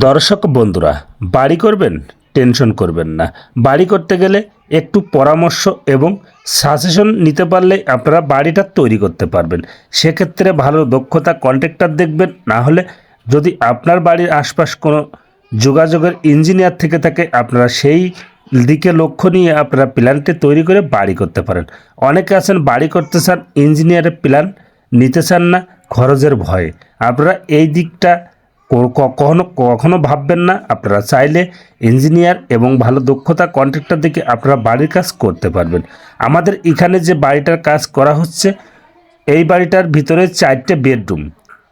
দর্শক বন্ধুরা, বাড়ি করবেন, টেনশন করবেন না। বাড়ি করতে গেলে একটু পরামর্শ এবং সাজেশন নিতে পারলে আপনারা বাড়িটা তৈরি করতে পারবেন। সেক্ষেত্রে ভালো দক্ষতা কন্ট্রাক্টর দেখবেন, না হলে যদি আপনার বাড়ির আশপাশ কোনো যোগাযোগের ইঞ্জিনিয়ার থেকে থাকে, আপনারা সেই দিকে লক্ষ্য নিয়ে আপনারা প্ল্যানটি তৈরি করে বাড়ি করতে পারেন। অনেকে আছেন, বাড়ি করতে চান, ইঞ্জিনিয়ারের প্ল্যান নিতে চান না, খরচের ভয়ে। আপনারা এই দিকটা কখনো কখনো ভাববেন না, আপনারা চাইলে ইঞ্জিনিয়ার এবং ভালো দক্ষতা কন্ট্রাক্টর দিকে আপনারা বাড়ির কাজ করতে পারবেন। আমাদের এখানে যে বাড়িটার কাজ করা হচ্ছে, এই বাড়িটার ভিতরে চারটে বেডরুম।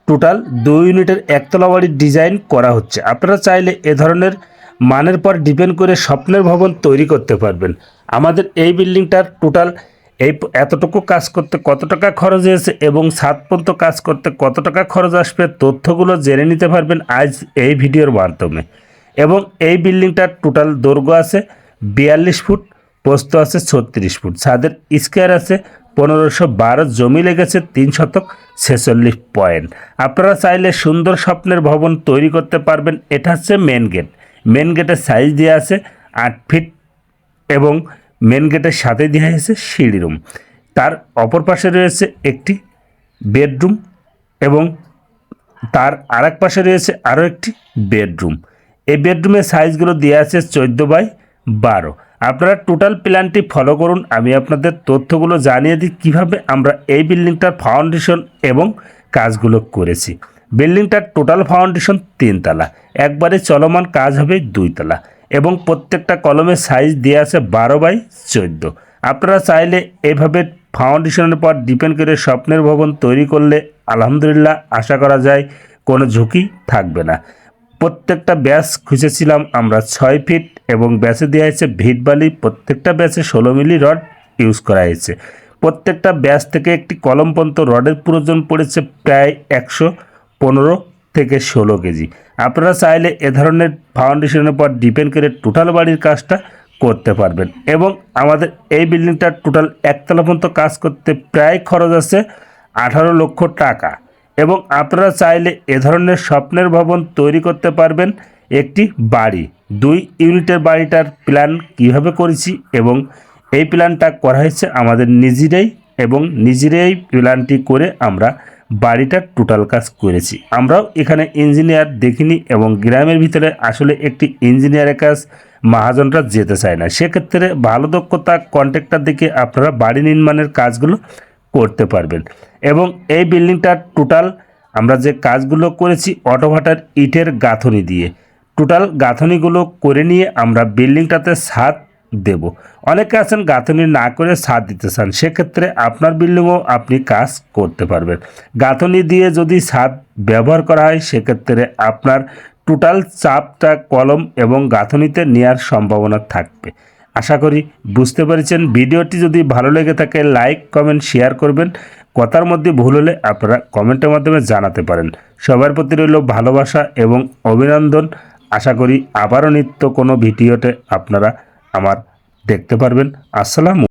টোটাল দুই ইউনিটের একতলা বাড়ির ডিজাইন করা হচ্ছে। আপনারা চাইলে এ ধরনের মানের পর ডিপেন্ড করে স্বপ্নের ভবন তৈরি করতে পারবেন। আমাদের এই বিল্ডিংটার টোটাল এই এতটুকু কাজ করতে কত টাকা খরচ হয়েছে এবং সাত পর্যন্ত কাজ করতে কত টাকা খরচ আসবে, তথ্যগুলো জেনে নিতে পারবেন আজ এই ভিডিওর মাধ্যমে। এবং এই বিল্ডিংটার টোটাল দৈর্ঘ্য আছে বিয়াল্লিশ ফুট পোস্ত আছে ছত্রিশ ফুট। ছাদের স্কোয়ার আছে পনেরোশো বারো, জমি লেগেছে তিন শতক ছেচল্লিশ পয়েন্ট। আপনারা চাইলে সুন্দর স্বপ্নের ভবন তৈরি করতে পারবেন। এটা হচ্ছে মেন গেট মেন গেটের সাইজ দেওয়া আছে আট ফিট এবং মেন গেটের সাথে দেওয়া হয়েছে সিঁড়ি রুম তার অপর পাশে রয়েছে একটি বেডরুম এবং তার আরেক পাশে রয়েছে আরও একটি বেডরুম এই বেডরুমের সাইজগুলো দেওয়া আছে চোদ্দ বাই বারো। আপনারা টোটাল প্ল্যানটি ফলো করুন, আমি আপনাদের তথ্যগুলো জানিয়ে দিই কীভাবে আমরা এই বিল্ডিংটার ফাউন্ডেশন এবং কাজগুলো করেছি। বিল্ডিংটার টোটাল ফাউন্ডেশন তিনতলা। একবারে চলমান কাজ হবে দুইতলা। এবং প্রত্যেকটা কলমের সাইজ দেওয়া আছে বারো বাই চোদ্দ। আপনারা চাইলে এভাবে ফাউন্ডেশনের পর ডিপেন্ড করে স্বপ্নের ভবন তৈরি করলে আলহামদুলিল্লাহ আশা করা যায় কোনো ঝুঁকি থাকবে না। প্রত্যেকটা ব্যাস খুঁজেছিলাম আমরা ছয় ফিট এবং ব্যাসে দেওয়া হয়েছে ভিট বালি। প্রত্যেকটা ব্যাসে ষোলো মিলি রড ইউজ করা হয়েছে। প্রত্যেকটা ব্যাস থেকে একটি কলম পর্যন্ত রডের প্রয়োজন পড়েছে প্রায় একশো পনেরো থেকে ষোলো কেজি। আপনারা চাইলে এ ধরনের ফাউন্ডেশনের পর ডিপেন্ড করে টোটাল বাড়ির কাজটা করতে পারবেন। এবং আমাদের এই বিল্ডিংটার টোটাল একতলা পর্যন্ত কাজ করতে প্রায় খরচ আছে আঠারো লক্ষ টাকা। এবং আপনারা চাইলে এ ধরনের স্বপ্নের ভবন তৈরি করতে পারবেন একটি বাড়ি। দুই ইউনিটের বাড়িটার প্ল্যান কীভাবে করেছি এবং এই প্ল্যানটা করা হয়েছে আমাদের নিজেরাই এবং নিজেরাই প্ল্যানটি করে আমরা বাড়িটার টোটাল কাজ করেছি। আমরাও এখানে ইঞ্জিনিয়ার দেখিনি এবং গ্রামের ভিতরে আসলে একটি ইঞ্জিনিয়ারের কাজ মহাজনরা যেতে চায় না। সেক্ষেত্রে ভালো দক্ষতা কন্ট্রাক্টর দিকে আপনারা বাড়ি নির্মাণের কাজগুলো করতে পারবেন। এবং এই বিল্ডিংটার টোটাল আমরা যে কাজগুলো করেছি অটোভাটার ইটের গাঁথনি দিয়ে। টোটাল গাঁথনিগুলো করে নিয়ে আমরা বিল্ডিংটাতে ছাদ দেব। অনেকে আছেন গাঁথনি না করে ছাদ দিতে চান, সেক্ষেত্রে আপনার বিল্ডিংও আপনি কাজ করতে পারবেন। গাঁথনি দিয়ে যদি ছাদ ব্যবহার করা হয়, সেক্ষেত্রে আপনার টোটাল চাপটা কলম এবং গাঁথনিতে নেওয়ার সম্ভাবনা থাকবে। আশা করি বুঝতে পেরেছেন। ভিডিওটি যদি ভালো লেগে থাকে, লাইক, কমেন্ট, শেয়ার করবেন। কথার মধ্যে ভুল হলে আপনারা কমেন্টের মাধ্যমে জানাতে পারেন। সবার প্রতি রইল ভালোবাসা এবং অভিনন্দন। আশা করি আবারও নিত্য কোনো ভিডিওতে আপনারা আমার দেখতে পারবেন। আসসালাম